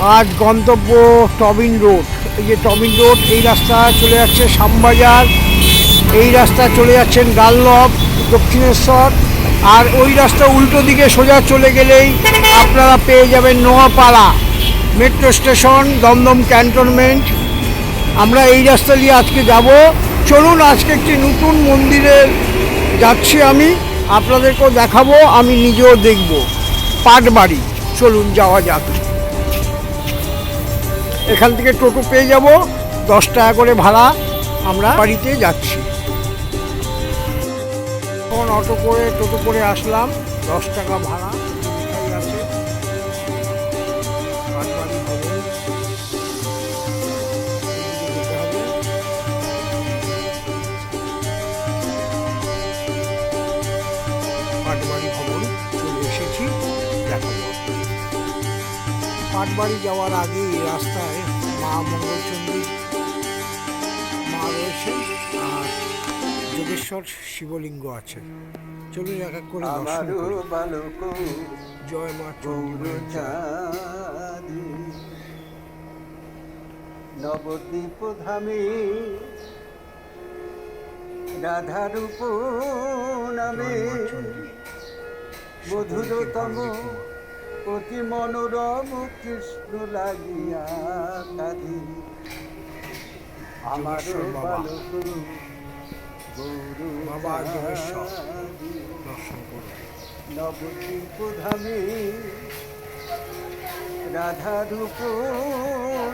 আজ গন্তব্য Tobin road. এই যে টবিন রোড, এই রাস্তা চলে যাচ্ছে শ্যামবাজার, এই রাস্তা চলে যাচ্ছেন গাল্লভ দক্ষিণেশ্বর, আর ওই রাস্তা উল্টো দিকে সোজা চলে গেলেই আপনারা পেয়ে যাবেন Noapara metro station, Dum Dum cantonment. আমরা এই রাস্তা দিয়ে আজকে যাব। চলুন, আজকে একটি নতুন মন্দিরে যাচ্ছি আমি। আপনাদেরকেও দেখাবো, আমি নিজেও দেখব। পাটবাড়ি, চলুন যাওয়া যাক। এখান থেকে টোটো পেয়ে যাব। দশ টাকা করে ভাড়া আমরা বাড়িতে যাচ্ছি। এখন অটো করে, টোটো করে আসলাম। দশ টাকা ভাড়া পাটবাড়ি এসেছি পাটবাড়ি যাওয়ার আগে এই রাস্তায় মা মঙ্গলচন্ডী মা রয়েছে আর যোগেশ্বর শিবলিঙ্গ আছে। চলুন এক এক করে দর্শন করি। বালক জয় মা নবদ্বীপ ধামে রাধারূপ নামে মধুরতম অতি মনোরম কৃষ্ণ লাগিয়া কাঁদি। আমার। বালক গৌর বাবা নবদ্বীপ ধামে রাধা রূপ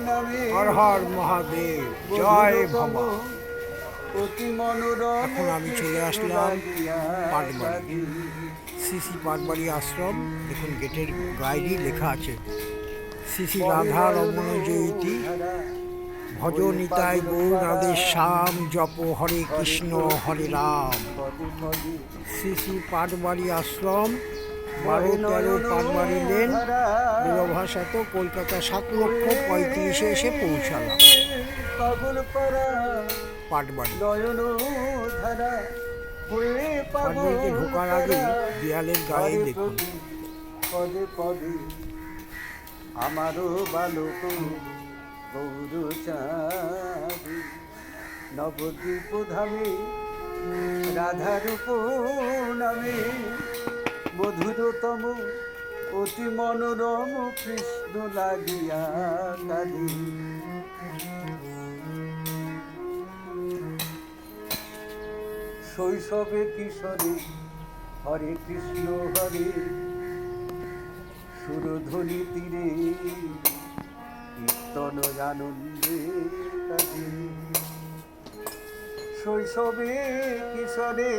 নামে হর হর মহাদেব জয় বাবা। অতি মনোরম এখন আমি চলে আসলাম পাটবাড়ি। সিসি পাটবাড়ি আশ্রম দেখুন গেটের গাইডই লেখা আছে। শ্রী রাধা রমণ জয়তী ভজ নিতাই গৌর রাধে শ্যাম জপ হরে কৃষ্ণ হরে রাম। শ্রী শ্রী পাটবাড়ি আশ্রম বারো তেরো পাটবাড়ি লেন দূরভাষাত কলকাতা সাত লক্ষ পঁয়ত্রিশে এসে পৌঁছালাম। পাটবাড়ি। পাটবাড়িতে ঢোকার আগে দেয়ালের গায়ে দেখুন। পদে পদে। আমারও বালক গৌর নবদ্বীপ ধামে রাধারূপ নামে মধুরতম অতি মনোরম কৃষ্ণ লাগিয়া কালী শৈশবে কিশোরে, হরে কৃষ্ণ, হরে সুরধ্বনি তীরে কীর্তন আনন্দে শৈশবে কিশোরে,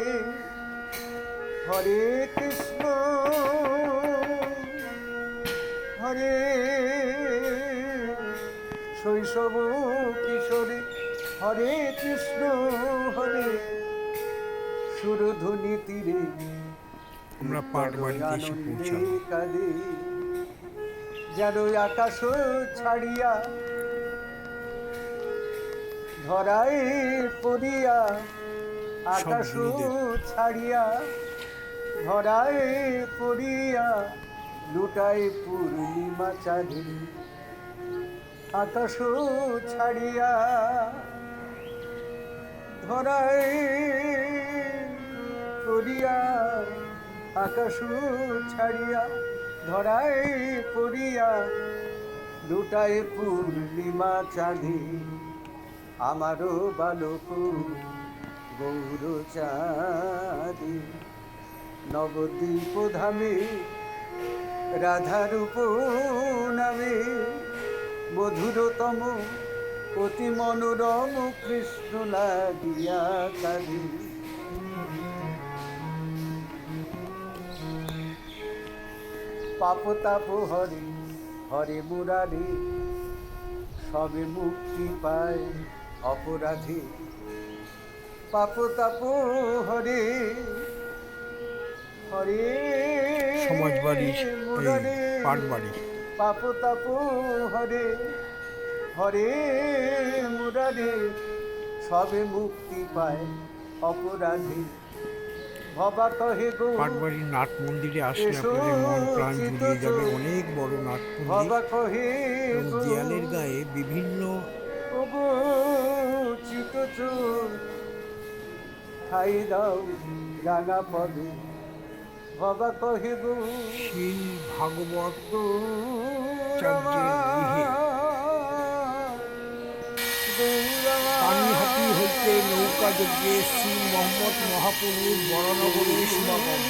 হরে কৃষ্ণ, হরে শৈশব কিশোরে, হরে কৃষ্ণ, হরে সুরধ্বনি তীরে আমরা পাটবাড়িতে এসে পৌঁছালাম যেন আকাশ ছাড়িয়া ধরায় পড়িয়া আকাশ। ছাড়িয়া ধরায় পড়িয়া লুটায় পূর্ণিমা চাঁদে। আকাশ ছাড়িয়া ধরায় পড়িয়া আকাশ ছাড়িয়া ধরায় পড়িয়া লুটায় পূর্ণিমা চাঁদে। আমারও বালক গৌর চাঁদে। নবদ্বীপ ধামে রাধারূপ নামে, মধুরতম, অতি মনোরম কৃষ্ণ লাগিয়া কালী পাপ তাপ হরে হরে মুরারে সবে মুক্তি পায় অপরাধী। পাপ তাপ হরে হরে সমাজবাড়ির এই মুরারে পাটবাড়ি। পাপ তাপ হরে হরে মুরারে সবে মুক্তি পায় অপরাধে। পাটবাড়ির নাট মন্দিরে আসলে আপনাদের মন প্রাণ জুড়িয়ে যাবে অনেক বড় নাট মন্দির। দেয়ালের গায়ে বিভিন্ন খাই দাও রাঙা পদে ভবা কহে গো শিল ভাগবত হইতে নৌকা যোগে শ্রী মোহাম্মদ মহাপ্রভুর বড়নগরের সমাগম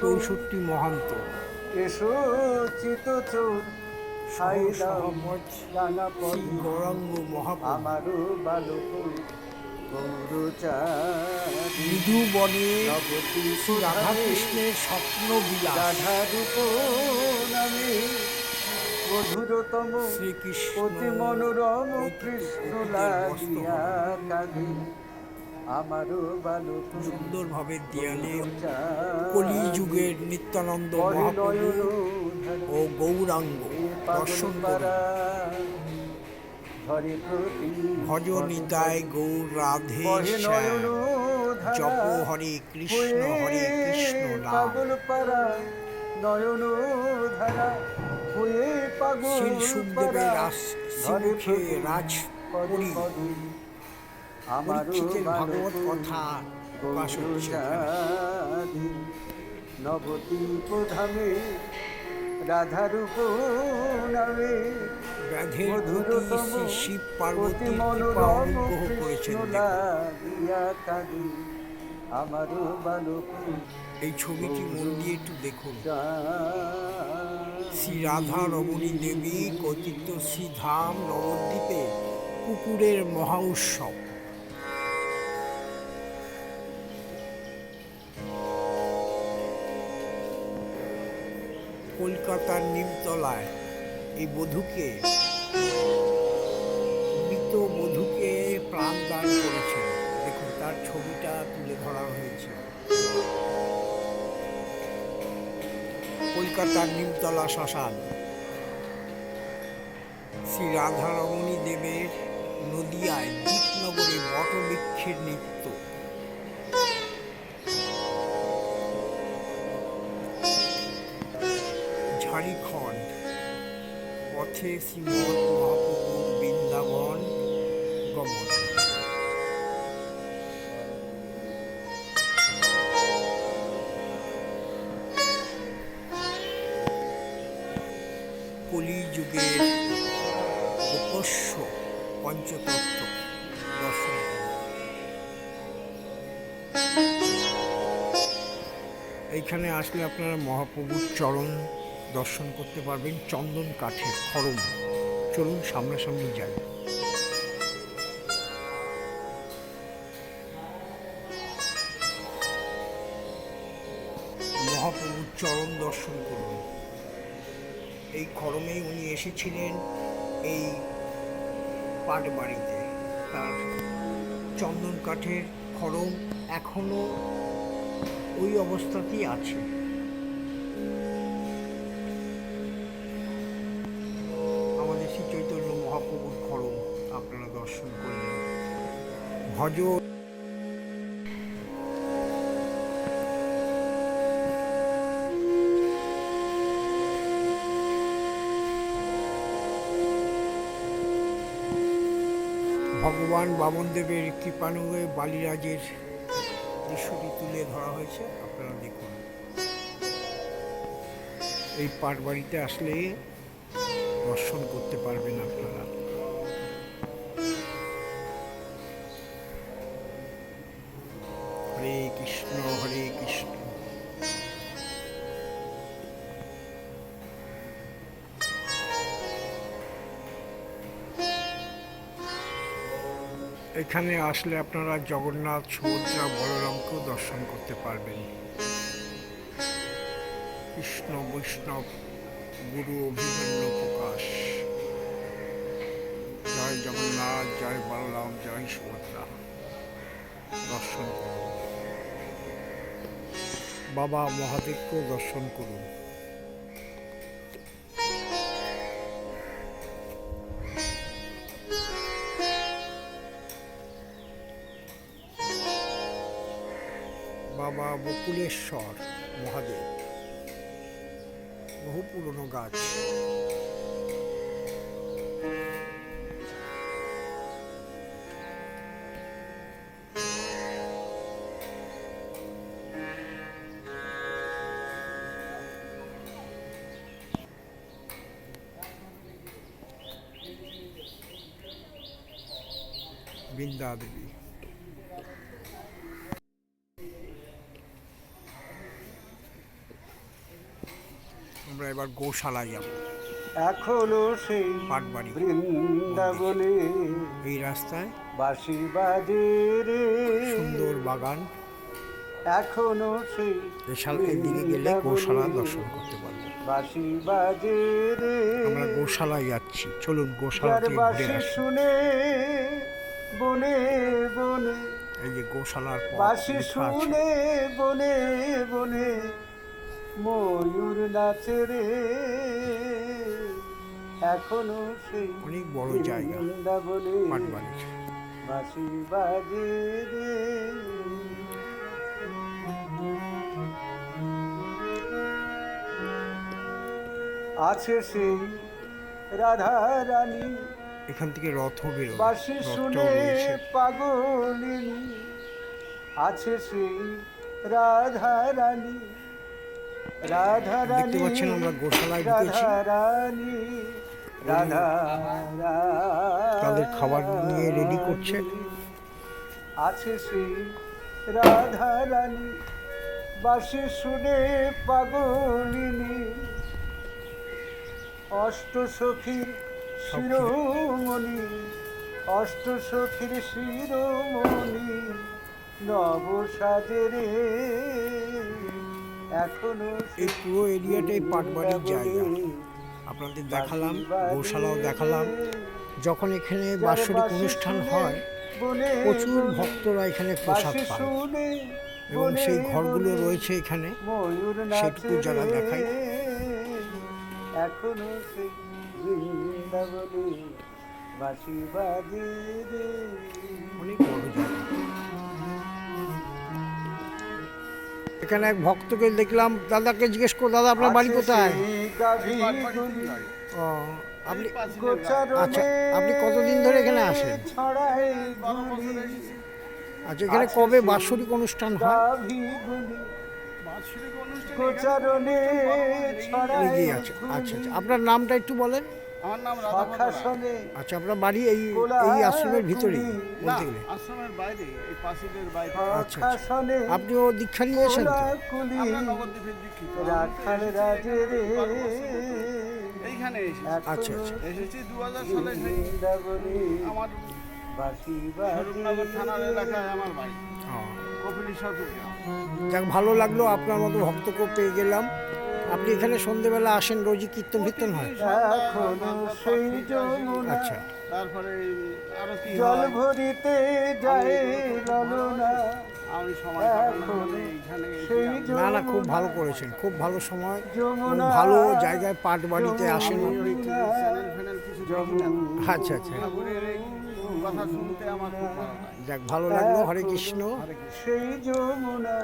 গো মহান্ত। এসো চিত চোর খাই দাও সহমত রাঙা শ্রী পদে গৌরাঙ্গ মহাপ্রভু আমারও বালক গৌরচারী মৃদু বনে রাধাকৃষ্ণের স্বপ্ন বিলাস নামে মধুরতম শ্রীকৃষ্ণ অতি মনোরম কৃষ্ণ লাগিয়া কাঁদে। আমারও বালক সুন্দরভাবে দেয়ালে কলিযুগের নিত্যানন্দ মহাপ্রভু ও গৌরাঙ্গ দর্শন করুন ধরে প্রতি ভজ গৌর রাধে জপ হরে কৃষ্ণ হরে কৃষ্ণ নয়ন ধারা। শ্রী সুখদেবের শ্রীমুখে রাজ পরি পরীক্ষিতের ভাগবত কথা প্রকাশ হচ্ছে। নবদ্বীপ ধামে রাধারূপ নামে ব্যাধের প্রতি শিব অতি পার্বতীর কৃপা অনুগ্রহ করেছেন। আমারও বালক এই ছবিটি মন দিয়ে একটু দেখুন। শ্রী রাধা রমণী দেবী কথিত শ্রীধাম নবদ্বীপে কুকুরের মহা উৎসব। কলকাতার নিমতলায় এই বধূকে, মৃত বধূকে প্রাণদান করেছে দেখুন, তার ছবিটা তুলে ধরা হয়েছে। কলকাতার নিমতলা শ্মশান। শ্রী রাধারমণী দেবের নদিয়ায় দীপনগরে বটবৃক্ষের নৃত্য। ঝাড়িখণ্ড। পথে শ্রীমৎ কলিযুগের উপস্য পঞ্চতত্ত্ব দর্শন এইখানে আসলে আপনারা মহাপ্রভুর চরণ দর্শন করতে পারবেন, চন্দন কাঠের খরম চলুন সামনাসামনি যাই। মহাপ্রভুর চরণ দর্শন করুন। এই খরমেই উনি এসেছিলেন এই পাট বাড়িতে। তার চন্দন কাঠের খরম এখনও ওই অবস্থাতেই আছে। আমাদের শ্রী চৈতন্য মহাপ্রভুর খরম আপনারা দর্শন করলেন। ভজ ভগবান বামনদেবের কৃপানুয়ে বালিরাজের দৃশ্যটি তুলে ধরা হয়েছে, আপনারা দেখুন। এই পাট বাড়িতে আসলে দর্শন করতে পারবেন আপনারা। এখানে আসলে আপনারা জগন্নাথ, সুভদ্রা, বলরামকেও দর্শন করতে পারবেন। কৃষ্ণ, বৈষ্ণব, গুরু, অভিমন্য, প্রকাশ। জয় জগন্নাথ, জয় বলরাম, জয় সুভদ্রা। দর্শন করুন। বাবা মহাদেবকেও দর্শন করুন। বাবা বকুলেশ্বর মহাদেব। বহু পুরনো গাছ। বৃন্দা দেবী আমরা এবার গোশালায় যাব। এখনও সেই পাটবাড়ি। বৃন্দাবনে এই রাস্তায় বাজে রে সুন্দর বাগান। এখনও সেই বিশাল দিকে গেলে গোশালা দর্শন করতে পারব। বাঁশি বাজে রে আমরা গোশালায় যাচ্ছি। চলুন গোশালা ঘুরে শুনে বনে বনে এই যে গোশালার আছে। শুনে বনে বনে ময়ূর নাচে রে। এখনও সেই অনেক বড় জায়গা বৃন্দাবনে বাঁশি বাজে রে। আছে সেই রাধা রানী। এখান থেকে রথ বেরোয় বাসি শুনে পাগলিনী আছে সেই রাধা রানী। রাধা রানী পাচ্ছেন আমরা গোশালায় ঢুকেছি। রাধা তাদের খাবার নিয়ে ready করছে। আছে সেই রাধা রানী বাঁশি শুনে পাগলিনী অষ্ট সখীর শিরোমণি অষ্ট সখীর শিরোমণি নব সাজেরে এখনও এই পুরো এরিয়াটাই পাটবাড়ির জায়গা। আপনাদের দেখালাম গোশালাও দেখালাম। যখন এখানে বাৎসরিক অনুষ্ঠান হয় প্রচুর ভক্তরা এখানে প্রসাদ পান এবং সেই ঘরগুলো রয়েছে এখানে। সেটুকু রে, দেখায়। এখনও অনেক বড় এখানে এক ভক্তকে দেখলাম দাদাকে জিজ্ঞেস করো দাদা আপনার বাড়ি কোথায়? ও আপনি আচ্ছা, আপনি কতদিন ধরে এখানে আসেন? আচ্ছা এখানে কবে বাৎসরিক অনুষ্ঠান হয়? আছে আচ্ছা আচ্ছা। আপনার নামটা একটু বলেন। আমার নাম রায়। আচ্ছা আপনার বাড়ি এই এই আশ্রমের ভিতরেই বলতে গেলে। আশ্রমের বাইরে এই পাশিদের বাইরে। আচ্ছা, আচ্ছা। আকাশনে আপনিও দীক্ষা নিয়েছেন তো? কুলি আমরা নবদ্বীপের দীক্ষিত। রাখাল রাজে রে। এইখানে এসেছি। আচ্ছা, আচ্ছা। এসেছি দু হাজার সালে সেই বৃন্দাবনে আমার স্বরূপনগর থানার এলাকায় আমার বাড়ি। ও, কপিলি যাক ভালো লাগল আপনার মতো ভক্তকে পেয়ে গেলাম। আপনি এখানে সন্ধেবেলা আসেন রোজই কীর্তন ফির্তন হয়? সেই আচ্ছা। তারপরে আরও কি জল ভরিতে যায় আমি সময় না না খুব ভালো করেছেন খুব ভালো সময়। ভালো জায়গায় পাট বাড়িতে আসেন। আচ্ছা আচ্ছা। ঠাকুরের এই কথা শুনতে আমার খুব ভালো যাক ভালো লাগল। হরে কৃষ্ণ। সেই যমুনা।